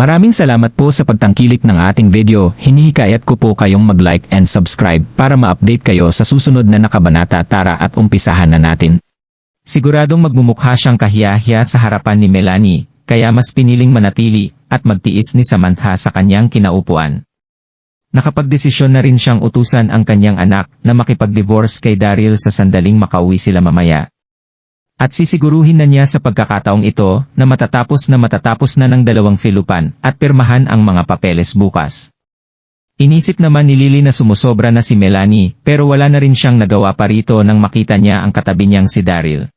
Maraming salamat po sa pagtangkilik ng ating video. Hinihikayat ko po kayong mag-like and subscribe para ma-update kayo sa susunod na nakabanata tara at umpisahan na natin. Siguradong magmumukha siyang kahiyahiya sa harapan ni Melanie, kaya mas piniling manatili at magtiis ni Samantha sa kanyang kinaupuan. Nakapagdesisyon na rin siyang utusan ang kanyang anak na makipag-divorce kay Daryl sa sandaling makauwi sila mamaya. At sisiguruhin na niya sa pagkakataong ito na matatapos na matatapos na ng dalawang filupan at pirmahan ang mga papeles bukas. Inisip naman ni Lily na sumusobra na si Melanie pero wala na rin siyang nagawa pa rito nang makita niya ang katabi niyang si Daryl.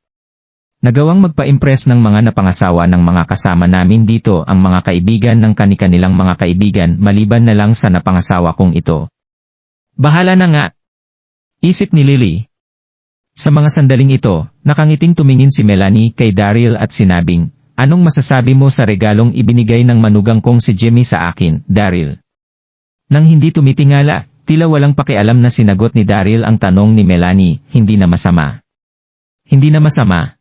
Nagawang magpa-impress ng mga napangasawa ng mga kasama namin dito ang mga kaibigan ng kani-kanilang mga kaibigan maliban na lang sa napangasawa kong ito. Bahala na nga! Isip ni Lily. Sa mga sandaling ito, nakangiting tumingin si Melanie kay Daryl at sinabing, Anong masasabi mo sa regalong ibinigay ng manugang kong si Jimmy sa akin, Daryl? Nang hindi tumitingala, tila walang pakialam na sinagot ni Daryl ang tanong ni Melanie, hindi na masama. Hindi na masama.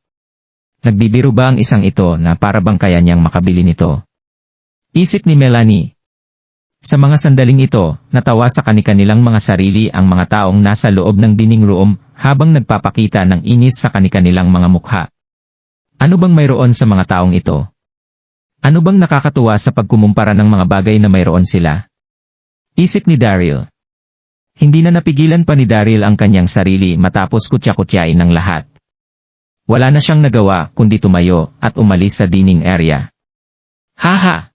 Nagbibiro ba ang isang ito na para bang kaya niyang makabili nito? Isip ni Melanie. Sa mga sandaling ito, natawa sa kanilang mga sarili ang mga taong nasa loob ng dining room habang nagpapakita ng inis sa kanilang mga mukha. Ano bang mayroon sa mga taong ito? Ano bang nakakatuwa sa pagkumumpara ng mga bagay na mayroon sila? Isip ni Daryl. Hindi na napigilan pa ni Daryl ang kanyang sarili matapos kutya-kutyain ng lahat. Wala na siyang nagawa kundi tumayo at umalis sa dining area. Haha!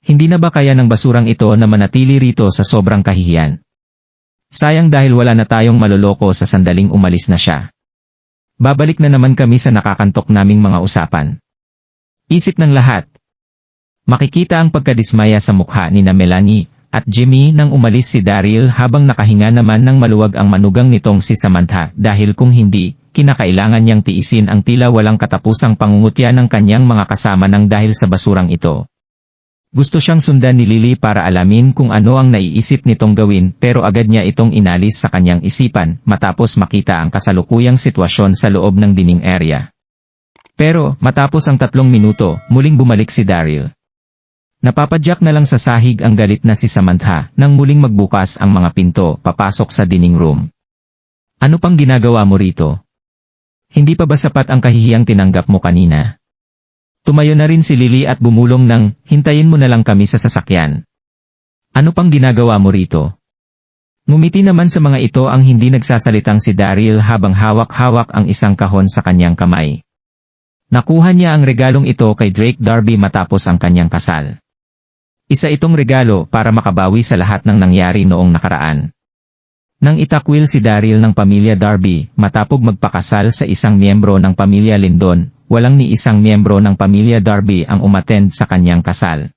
Hindi na ba kaya ng basurang ito na manatili rito sa sobrang kahihiyan? Sayang dahil wala na tayong maloloko sa sandaling umalis na siya. Babalik na naman kami sa nakakantok naming mga usapan. Isip ng lahat. Makikita ang pagkadismaya sa mukha ni na Melanie at Jimmy nang umalis si Daryl habang nakahinga naman ng maluwag ang manugang nitong si Samantha dahil kung hindi, kinakailangan niyang tiisin ang tila walang katapusang pangungutya ng kanyang mga kasama ng dahil sa basurang ito. Gusto siyang sundan ni Lily para alamin kung ano ang naiisip nitong gawin pero agad niya itong inalis sa kanyang isipan matapos makita ang kasalukuyang sitwasyon sa loob ng dining area. Pero, matapos ang tatlong minuto, muling bumalik si Daryl. Napapadyak na lang sa sahig ang galit na si Samantha nang muling magbukas ang mga pinto papasok sa dining room. Ano pang ginagawa mo rito? Hindi pa ba sapat ang kahihiyang tinanggap mo kanina? Tumayo na rin si Lily at bumulong ng, hintayin mo na lang kami sa sasakyan. Ano pang ginagawa mo rito? Ngumiti naman sa mga ito ang hindi nagsasalitang si Daryl habang hawak-hawak ang isang kahon sa kanyang kamay. Nakuha niya ang regalong ito kay Drake Darby matapos ang kanyang kasal. Isa itong regalo para makabawi sa lahat ng nangyari noong nakaraan. Nang itakwil si Daryl ng pamilya Darby, matapog magpakasal sa isang miyembro ng pamilya Lindon, walang ni isang miyembro ng pamilya Darby ang umattend sa kanyang kasal.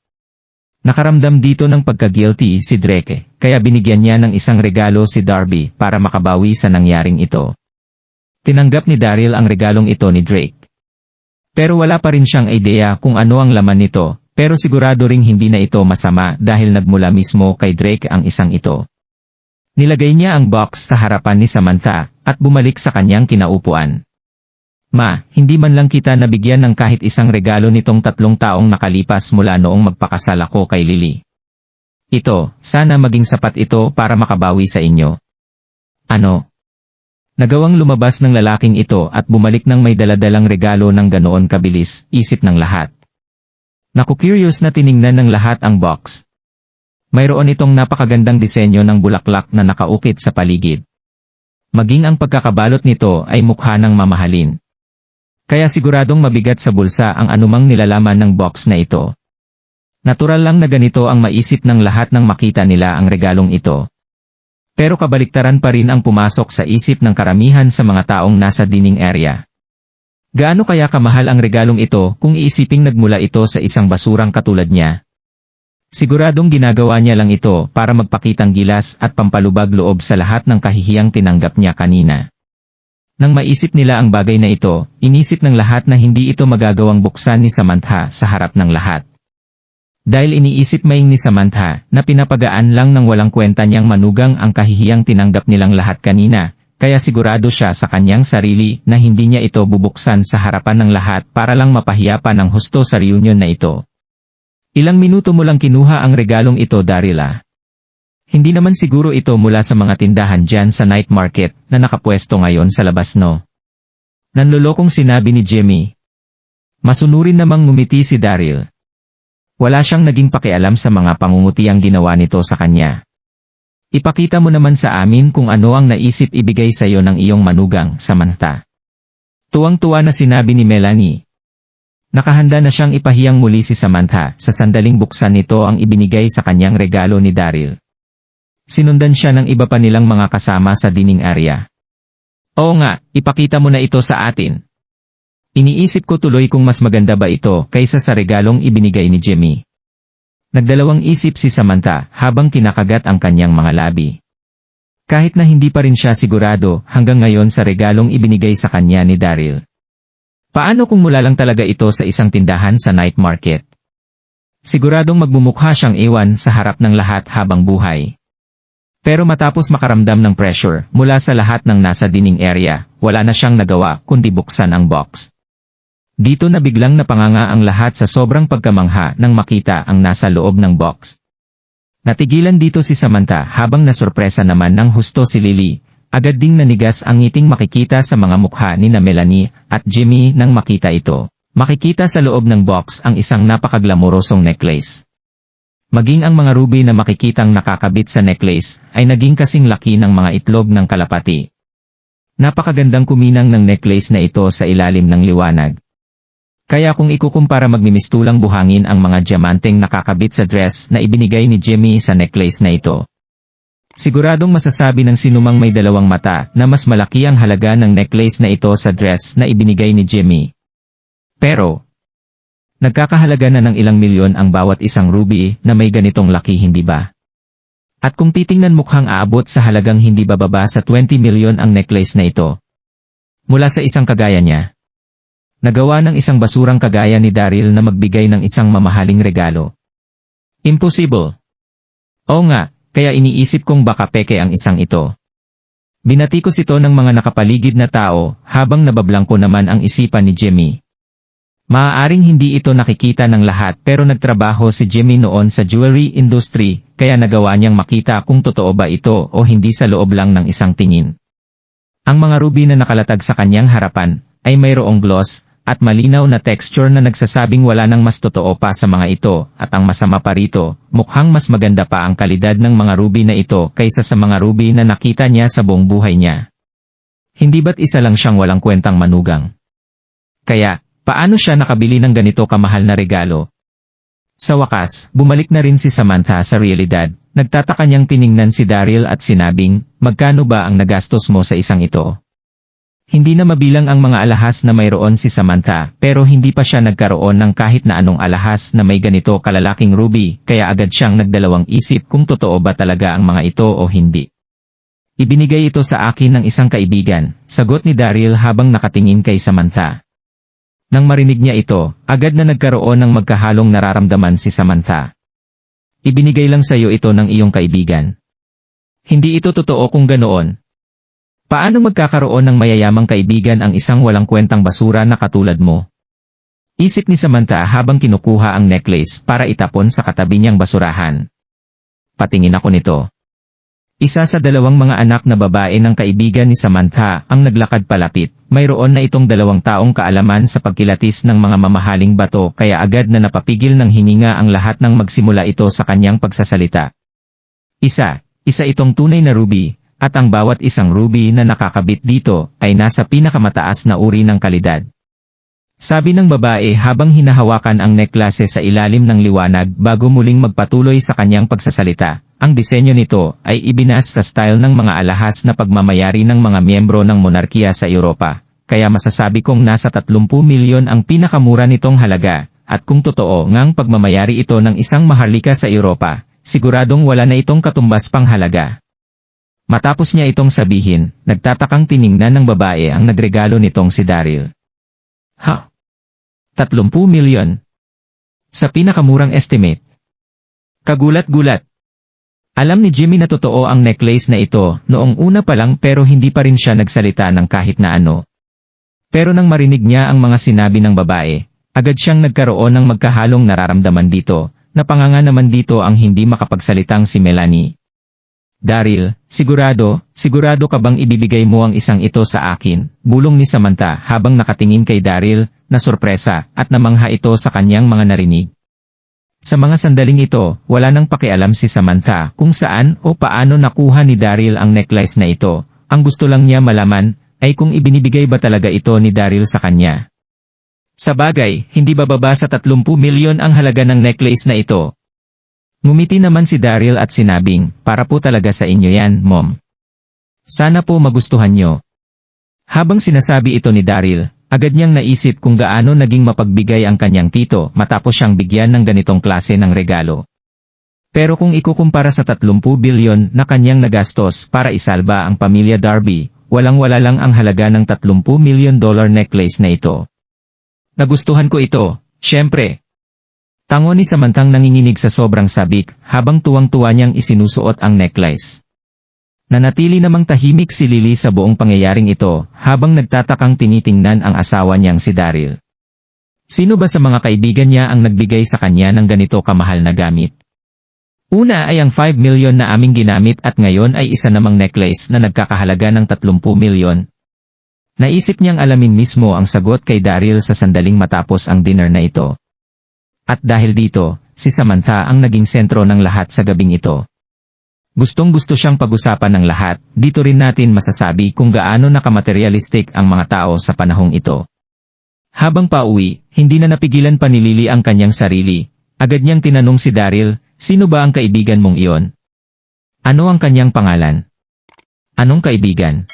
Nakaramdam dito ng pagka-guilty si Drake, kaya binigyan niya ng isang regalo si Darby para makabawi sa nangyaring ito. Tinanggap ni Daryl ang regalong ito ni Drake. Pero wala pa rin siyang ideya kung ano ang laman nito, pero sigurado ring hindi na ito masama dahil nagmula mismo kay Drake ang isang ito. Nilagay niya ang box sa harapan ni Samantha at bumalik sa kanyang kinaupuan. Ma, hindi man lang kita nabigyan ng kahit isang regalo nitong tatlong taong nakalipas mula noong magpakasal ako kay Lily. Ito, sana maging sapat ito para makabawi sa inyo. Ano? Nagawang lumabas ng lalaking ito at bumalik ng may daladalang regalo ng ganoon kabilis, isip ng lahat. Naku-curious na tiningnan ng lahat ang box. Mayroon itong napakagandang disenyo ng bulaklak na nakaukit sa paligid. Maging ang pagkakabalot nito ay mukha ng mamahalin. Kaya siguradong mabigat sa bulsa ang anumang nilalaman ng box na ito. Natural lang na ganito ang maisip ng lahat nang makita nila ang regalong ito. Pero kabaliktaran pa rin ang pumasok sa isip ng karamihan sa mga taong nasa dining area. Gaano kaya kamahal ang regalong ito kung iisiping nagmula ito sa isang basurang katulad niya? Siguradong ginagawa niya lang ito para magpakitang gilas at pampalubag loob sa lahat ng kahihiyang tinanggap niya kanina. Nang maisip nila ang bagay na ito, inisip ng lahat na hindi ito magagawang buksan ni Samantha sa harap ng lahat. Dahil iniisip maing ni Samantha na pinapagaan lang ng walang kwenta niyang manugang ang kahihiyang tinanggap nilang lahat kanina, kaya sigurado siya sa kanyang sarili na hindi niya ito bubuksan sa harapan ng lahat para lang mapahiya pa ng husto sa reunion na ito. Ilang minuto mo lang kinuha ang regalong ito Daryl ah. Hindi naman siguro ito mula sa mga tindahan dyan sa night market na nakapwesto ngayon sa labas no. Nanlolokong sinabi ni Jimmy. Masunurin namang ngumiti si Daryl. Wala siyang naging pakialam sa mga pangungutiang ginawa nito sa kanya. Ipakita mo naman sa amin kung ano ang naisip ibigay sa iyo ng iyong manugang, Samantha. Tuwang-tuwa na sinabi ni Melanie. Nakahanda na siyang ipahiyang muli si Samantha sa sandaling buksan nito ang ibinigay sa kanyang regalo ni Daryl. Sinundan siya ng iba pa nilang mga kasama sa dining area. Oo nga, ipakita mo na ito sa atin. Iniisip ko tuloy kung mas maganda ba ito kaysa sa regalong ibinigay ni Jimmy. Nagdalawang isip si Samantha habang kinakagat ang kanyang mga labi. Kahit na hindi pa rin siya sigurado hanggang ngayon sa regalong ibinigay sa kanya ni Daryl. Paano kung mula lang talaga ito sa isang tindahan sa night market? Siguradong magmumukha siyang iwan sa harap ng lahat habang buhay. Pero matapos makaramdam ng pressure mula sa lahat ng nasa dining area, wala na siyang nagawa kundi buksan ang box. Dito na biglang napanganga ang lahat sa sobrang pagkamangha nang makita ang nasa loob ng box. Natigilan dito si Samantha habang nasurpresa naman ng husto si Lily. Agad ding nanigas ang ngiting makikita sa mga mukha ni na Melanie at Jimmy nang makita ito. Makikita sa loob ng box ang isang napakaglamorosong necklace. Maging ang mga ruby na makikitang nakakabit sa necklace ay naging kasing laki ng mga itlog ng kalapati. Napakagandang kuminang ng necklace na ito sa ilalim ng liwanag. Kaya kung ikukumpara magmimistulang buhangin ang mga diamanteng nakakabit sa dress na ibinigay ni Jimmy sa necklace na ito. Siguradong masasabi ng sinumang may dalawang mata na mas malaki ang halaga ng necklace na ito sa dress na ibinigay ni Jimmy. Pero, nagkakahalaga na ng ilang milyon ang bawat isang ruby na may ganitong laki hindi ba? At kung titingnan mukhang aabot sa halagang hindi bababa sa 20 milyon ang necklace na ito. Mula sa isang kagaya niya. Nagawa ng isang basurang kagaya ni Daryl na magbigay ng isang mamahaling regalo. Impossible. Oo nga, kaya iniisip kong baka peke ang isang ito. Binatikos ito ng mga nakapaligid na tao habang nabablangko naman ang isipan ni Jimmy. Maaaring hindi ito nakikita ng lahat pero nagtrabaho si Jimmy noon sa jewelry industry kaya nagawa niyang makita kung totoo ba ito o hindi sa loob lang ng isang tingin. Ang mga ruby na nakalatag sa kanyang harapan ay mayroong gloss at malinaw na texture na nagsasabing wala nang mas totoo pa sa mga ito, at ang masama pa rito, mukhang mas maganda pa ang kalidad ng mga ruby na ito kaysa sa mga ruby na nakita niya sa buong buhay niya. Hindi ba't isa lang siyang walang kwentang manugang? Kaya, paano siya nakabili ng ganito kamahal na regalo? Sa wakas, bumalik na rin si Samantha sa realidad, nagtataka niyang tiningnan si Daryl at sinabing, magkano ba ang nagastos mo sa isang ito? Hindi na mabilang ang mga alahas na mayroon si Samantha, pero hindi pa siya nagkaroon ng kahit na anong alahas na may ganito kalalaking ruby, kaya agad siyang nagdalawang isip kung totoo ba talaga ang mga ito o hindi. Ibinigay ito sa akin ng isang kaibigan, sagot ni Daryl habang nakatingin kay Samantha. Nang marinig niya ito, agad na nagkaroon ng magkahalong nararamdaman si Samantha. Ibinigay lang sa iyo ito ng iyong kaibigan. Hindi ito totoo kung ganoon, Paano magkakaroon ng mayayamang kaibigan ang isang walang kwentang basura na katulad mo? Isip ni Samantha habang kinukuha ang necklace para itapon sa katabi niyang basurahan. Patingin ako nito. Isa sa dalawang mga anak na babae ng kaibigan ni Samantha ang naglakad palapit. Mayroon na itong dalawang taong kaalaman sa pagkilatis ng mga mamahaling bato kaya agad na napapigil ng hininga ang lahat ng magsimula ito sa kanyang pagsasalita. Isa, isa itong tunay na ruby, at ang bawat isang ruby na nakakabit dito ay nasa pinakamataas na uri ng kalidad. Sabi ng babae habang hinahawakan ang necklace sa ilalim ng liwanag bago muling magpatuloy sa kanyang pagsasalita, ang disenyo nito ay ibinas sa style ng mga alahas na pagmamayari ng mga miyembro ng monarkiya sa Europa, kaya masasabi kong nasa 30 milyon ang pinakamura nitong halaga, at kung totoo ngang pagmamayari ito ng isang maharlika sa Europa, siguradong wala na itong katumbas pang halaga. Matapos niya itong sabihin, nagtatakang tiningnan ng babae ang nagregalo nitong si Daryl. Ha? 30 milyon? Sa pinakamurang estimate. Kagulat-gulat. Alam ni Jimmy na totoo ang necklace na ito noong una pa lang pero hindi pa rin siya nagsalita ng kahit na ano. Pero nang marinig niya ang mga sinabi ng babae, agad siyang nagkaroon ng magkahalong nararamdaman dito, napanganga naman dito ang hindi makapagsalitang si Melanie. Daryl, sigurado, sigurado ka bang ibibigay mo ang isang ito sa akin? Bulong ni Samantha habang nakatingin kay Daryl, na sorpresa, at namangha ito sa kanyang mga narinig. Sa mga sandaling ito, wala nang pakialam si Samantha kung saan o paano nakuha ni Daryl ang necklace na ito. Ang gusto lang niya malaman, ay kung ibinibigay ba talaga ito ni Daryl sa kanya. Sa bagay, hindi bababa sa 30 milyon ang halaga ng necklace na ito. Ngumiti naman si Daryl at sinabing, para po talaga sa inyo yan, mom. Sana po magustuhan nyo. Habang sinasabi ito ni Daryl, agad niyang naisip kung gaano naging mapagbigay ang kanyang tito matapos siyang bigyan ng ganitong klase ng regalo. Pero kung ikukumpara sa 30 bilyon na kanyang nagastos para isalba ang pamilya Darby, walang-wala lang ang halaga ng 30 milyon dollar necklace na ito. Nagustuhan ko ito, syempre. Tango ni Samantang nanginginig sa sobrang sabik habang tuwang-tuwa niyang isinusuot ang necklace. Nanatili namang tahimik si Lily sa buong pangyayaring ito habang nagtatakang tinitingnan ang asawa niyang si Daryl. Sino ba sa mga kaibigan niya ang nagbigay sa kanya ng ganito kamahal na gamit? Una ay ang 5 million na aming ginamit at ngayon ay isa namang necklace na nagkakahalaga ng 30 milyon. Naisip niyang alamin mismo ang sagot kay Daryl sa sandaling matapos ang dinner na ito. At dahil dito, si Samantha ang naging sentro ng lahat sa gabing ito. Gustong gusto siyang pag-usapan ng lahat, dito rin natin masasabi kung gaano nakamaterialistic ang mga tao sa panahong ito. Habang pauwi, hindi na napigilan pa ni Lily ang kanyang sarili. Agad niyang tinanong si Daryl, sino ba ang kaibigan mong iyon? Ano ang kanyang pangalan? Anong kaibigan?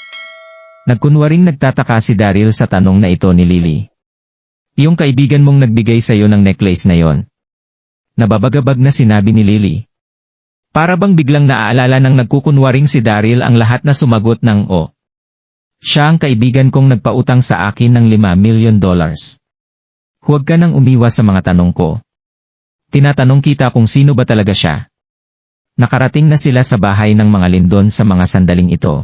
Nagkunwaring nagtataka si Daryl sa tanong na ito ni Lily. Yung kaibigan mong nagbigay sa'yo ng necklace na yon. Nababagabag na sinabi ni Lily. Para bang biglang naaalala ng nagkukunwaring si Daryl ang lahat na sumagot ng o. Siya ang kaibigan kong nagpautang sa akin ng 5 million dollars. Huwag ka nang umiwas sa mga tanong ko. Tinatanong kita kung sino ba talaga siya. Nakarating na sila sa bahay ng mga lindon sa mga sandaling ito.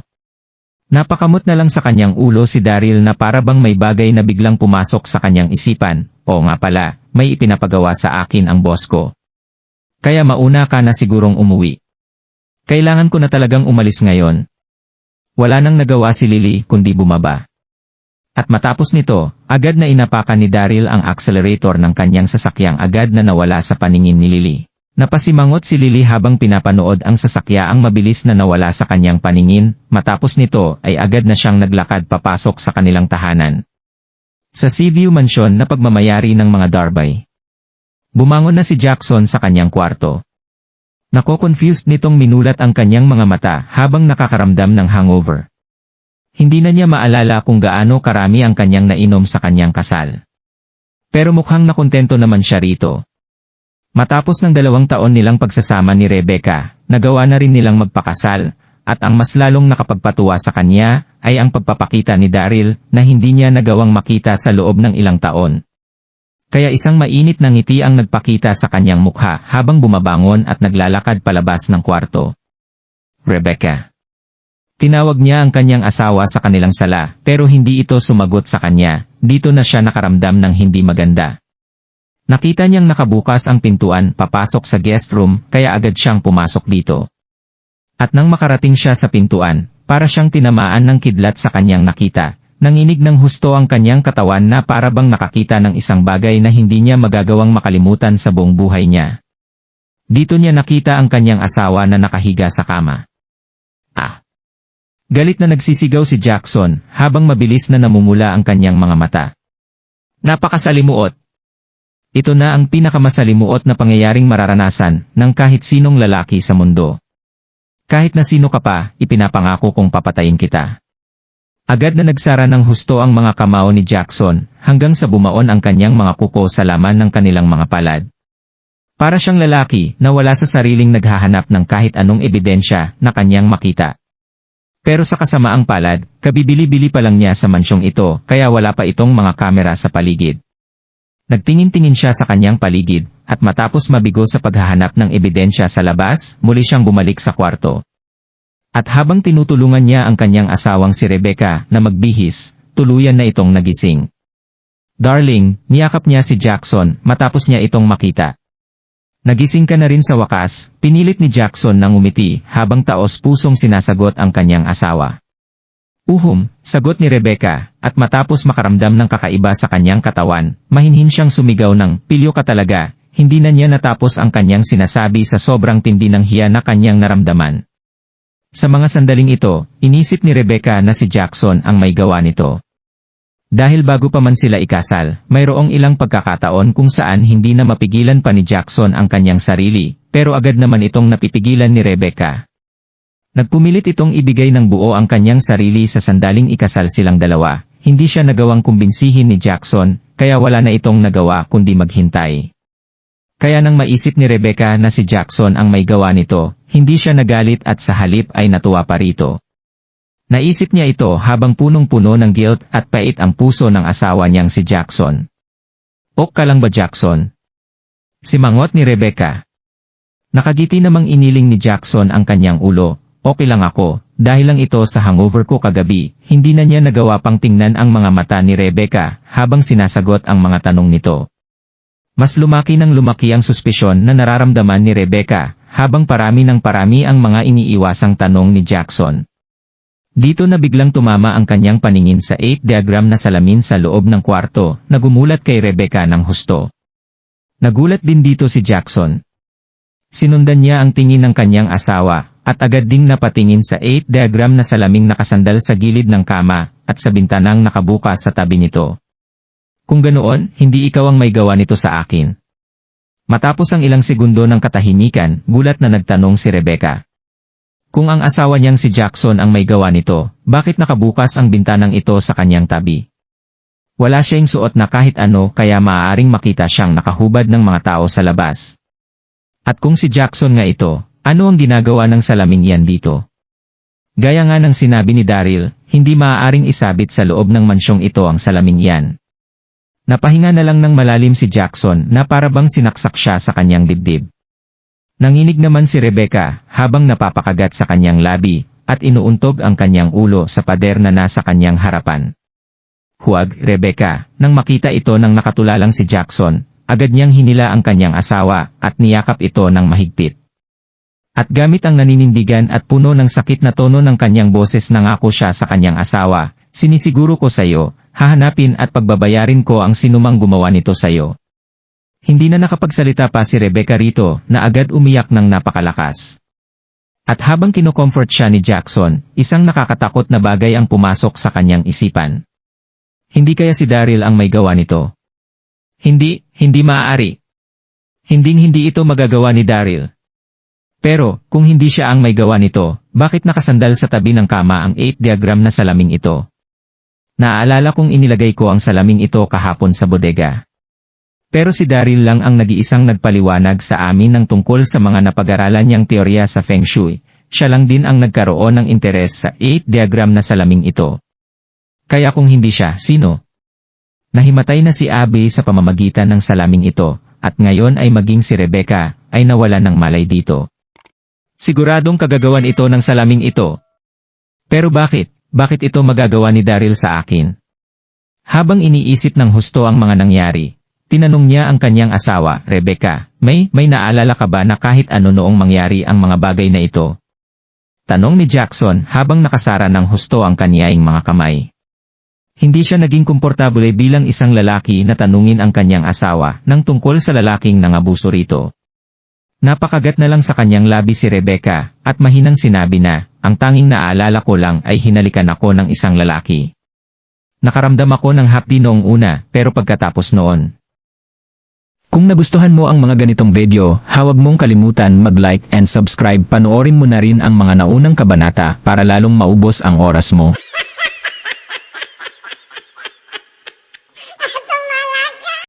Napakamot na lang sa kanyang ulo si Daryl na para bang may bagay na biglang pumasok sa kanyang isipan, o nga pala, may ipinapagawa sa akin ang boss ko. Kaya mauna ka na sigurong umuwi. Kailangan ko na talagang umalis ngayon. Wala nang nagawa si Lily kundi bumaba. At matapos nito, agad na inapakan ni Daryl ang accelerator ng kanyang sasakyang agad na nawala sa paningin ni Lily. Napasimangot si Lily habang pinapanood ang sasakyaang mabilis na nawala sa kanyang paningin, matapos nito ay agad na siyang naglakad papasok sa kanilang tahanan. Sa Seaview Mansion na pagmamayari ng mga Darbay. Bumangon na si Jackson sa kanyang kwarto. Nako-confused nitong minulat ang kanyang mga mata habang nakakaramdam ng hangover. Hindi na niya maalala kung gaano karami ang kanyang nainom sa kanyang kasal. Pero mukhang nakontento naman siya rito. Matapos ng dalawang taon nilang pagsasama ni Rebecca, nagawa na rin nilang magpakasal, at ang mas lalong nakapagpatuwa sa kanya, ay ang pagpapakita ni Daryl na hindi niya nagawang makita sa loob ng ilang taon. Kaya isang mainit na ngiti ang nagpakita sa kanyang mukha habang bumabangon at naglalakad palabas ng kwarto. Rebecca. Tinawag niya ang kanyang asawa sa kanilang sala, pero hindi ito sumagot sa kanya, dito na siya nakaramdam ng hindi maganda. Nakita niyang nakabukas ang pintuan papasok sa guest room kaya agad siyang pumasok dito. At nang makarating siya sa pintuan, para siyang tinamaan ng kidlat sa kanyang nakita, nanginig ng husto ang kanyang katawan na para bang nakakita ng isang bagay na hindi niya magagawang makalimutan sa buong buhay niya. Dito niya nakita ang kanyang asawa na nakahiga sa kama. Ah! Galit na nagsisigaw si Jackson habang mabilis na namumula ang kanyang mga mata. Napakasalimuot! Ito na ang pinakamasalimuot na pangyayaring mararanasan ng kahit sinong lalaki sa mundo. Kahit na sino ka pa, ipinapangako kong papatayin kita. Agad na nagsara ng husto ang mga kamao ni Jackson hanggang sa bumaon ang kanyang mga kuko sa laman ng kanilang mga palad. Para siyang lalaki na wala sa sariling naghahanap ng kahit anong ebidensya na kanyang makita. Pero sa kasamaang palad, kabibili-bili pa lang niya sa mansyong ito kaya wala pa itong mga kamera sa paligid. Nagtingin-tingin siya sa kanyang paligid, at matapos mabigo sa paghahanap ng ebidensya sa labas, muli siyang bumalik sa kwarto. At habang tinutulungan niya ang kanyang asawang si Rebecca na magbihis, tuluyan na itong nagising. Darling, niyakap niya si Jackson matapos niya itong makita. Nagising ka na rin sa wakas, pinilit ni Jackson nang umiti habang taos pusong sinasagot ang kanyang asawa. Uhum, sagot ni Rebecca, at matapos makaramdam ng kakaiba sa kanyang katawan, mahinhin siyang sumigaw ng, pilyo ka talaga, hindi na niya natapos ang kanyang sinasabi sa sobrang tindi ng hiya na kanyang naramdaman. Sa mga sandaling ito, inisip ni Rebecca na si Jackson ang may gawa nito. Dahil bago pa man sila ikasal, mayroong ilang pagkakataon kung saan hindi na mapigilan pa ni Jackson ang kanyang sarili, pero agad naman itong napipigilan ni Rebecca. Nagpumilit itong ibigay ng buo ang kanyang sarili sa sandaling ikasal silang dalawa, hindi siya nagawang kumbinsihin ni Jackson, kaya wala na itong nagawa kundi maghintay. Kaya nang maisip ni Rebecca na si Jackson ang may gawa nito, hindi siya nagalit at sa halip ay natuwa pa rito. Naisip niya ito habang punong-puno ng guilt at pait ang puso ng asawa niyang si Jackson. Ok ka lang ba Jackson? Simangot ni Rebecca. Nakagiti namang iniling ni Jackson ang kanyang ulo, okay lang ako, dahil lang ito sa hangover ko kagabi, hindi na niya nagawa pang tingnan ang mga mata ni Rebecca habang sinasagot ang mga tanong nito. Mas lumaki ng lumaki ang suspisyon na nararamdaman ni Rebecca habang parami ng parami ang mga iniiwasang tanong ni Jackson. Dito na biglang tumama ang kanyang paningin sa 8 diagram na salamin sa loob ng kwarto na gumulat kay Rebecca ng husto. Nagulat din dito si Jackson. Sinundan niya ang tingin ng kanyang asawa at agad ding napatingin sa 8 diagram na salaming nakasandal sa gilid ng kama at sa bintanang nakabukas sa tabi nito. Kung ganoon, hindi ikaw ang may gawa nito sa akin. Matapos ang ilang segundo ng katahimikan, gulat na nagtanong si Rebecca. Kung ang asawa niyang si Jackson ang may gawa nito, bakit nakabukas ang bintanang ito sa kanyang tabi? Wala siyang suot na kahit ano kaya maaaring makita siyang nakahubad ng mga tao sa labas. At kung si Jackson nga ito, ano ang ginagawa ng salaming iyan dito? Gaya nga ng sinabi ni Daryl, hindi maaaring isabit sa loob ng mansyong ito ang salaming iyan. Napahinga na lang ng malalim si Jackson na para bang sinaksak siya sa kanyang dibdib. Nanginig naman si Rebecca habang napapakagat sa kanyang labi at inuuntog ang kanyang ulo sa pader na nasa kanyang harapan. Huwag, Rebecca, nang makita ito ng nakatulalang si Jackson, agad niyang hinila ang kanyang asawa at niyakap ito ng mahigpit. At gamit ang naninindigan at puno ng sakit na tono ng kanyang boses nangako siya sa kanyang asawa, sinisiguro ko sa iyo, hahanapin at pagbabayarin ko ang sinumang gumawa nito sa iyo. Hindi na nakapagsalita pa si Rebecca rito na agad umiyak ng napakalakas. At habang kinocomfort siya ni Jackson, isang nakakatakot na bagay ang pumasok sa kanyang isipan. Hindi kaya si Daryl ang may gawa nito? Hindi, hindi maaari. Hinding hindi ito magagawa ni Daryl. Pero, kung hindi siya ang may gawa nito, bakit nakasandal sa tabi ng kama ang 8 diagram na salaming ito? Naaalala kong inilagay ko ang salaming ito kahapon sa bodega. Pero si Daryl lang ang nag-iisang nagpaliwanag sa amin ng tungkol sa mga napag-aralan niyang teorya sa Feng Shui. Siya lang din ang nagkaroon ng interes sa 8 diagram na salaming ito. Kaya kung hindi siya, sino? Nahimatay na si Abby sa pamamagitan ng salaming ito, at ngayon ay maging si Rebecca, ay nawala ng malay dito. Siguradong kagagawan ito ng salaming ito. Pero bakit? Bakit ito magagawa ni Daryl sa akin? Habang iniisip ng husto ang mga nangyari, tinanong niya ang kanyang asawa, Rebecca, may, may naalala ka ba na kahit ano noong mangyari ang mga bagay na ito? Tanong ni Jackson habang nakasara ng husto ang kanyaing mga kamay. Hindi siya naging komportable bilang isang lalaki na tanungin ang kanyang asawa ng tungkol sa lalaking nangabuso rito. Napakagat na lang sa kanyang labi si Rebecca, at mahinang sinabi na, ang tanging naaalala ko lang ay hinalikan ako ng isang lalaki. Nakaramdam ako ng hapdi noong una, pero pagkatapos noon. Kung nagustuhan mo ang mga ganitong video, huwag mong kalimutan mag-like and subscribe panoorin mo na rin ang mga naunang kabanata para lalong maubos ang oras mo.